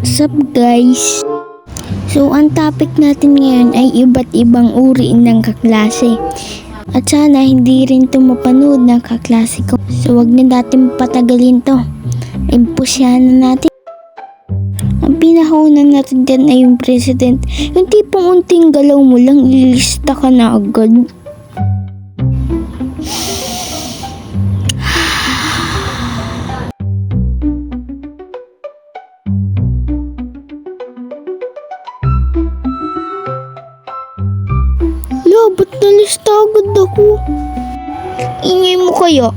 What's up guys? So ang topic natin ngayon ay iba't ibang uri ng kaklase. At sana hindi rin ito mapanood ng kaklase ko. So wag na natin patagalin to. Impusyahan na natin. Ang pinakauna natin dyan ay yung president. Yung tipong unting galaw mo lang, ilista ka na agad. Lo, ba't nalista agad ako? Ingay mo kayo.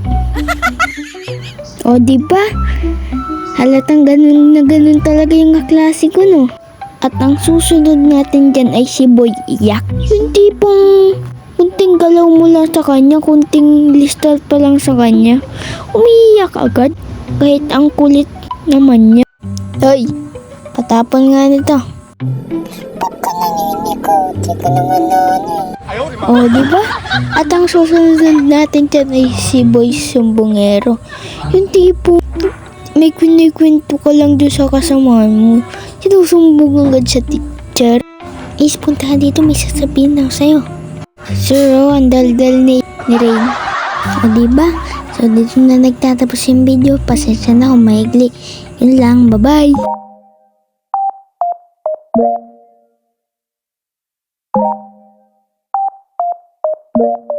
o, di ba? Halatang ganun na ganun talaga yung kaklase ko, no? At ang susunod natin dyan ay si Boy Iyak. Yung tipong kunting galaw mo lang sa kanya, kunting listal pa lang sa kanya, umiiyak agad. Kahit ang kulit naman niya. Hoy, patapon nga nito. O, di ba? At ang susunod natin dyan ay si Boy Sumbongero. Yung tipo, may kwento ka lang doon sa kasamahan mo. Sinusumbong agad sa teacher. Is, puntahan dito, may sasabihin lang sa'yo. Sir, oh, ang daldal ni, ni Rain. O, di ba? So, dito na nagtatapos yung video. Pasensya na kung maigli. Yun lang, bye-bye! you.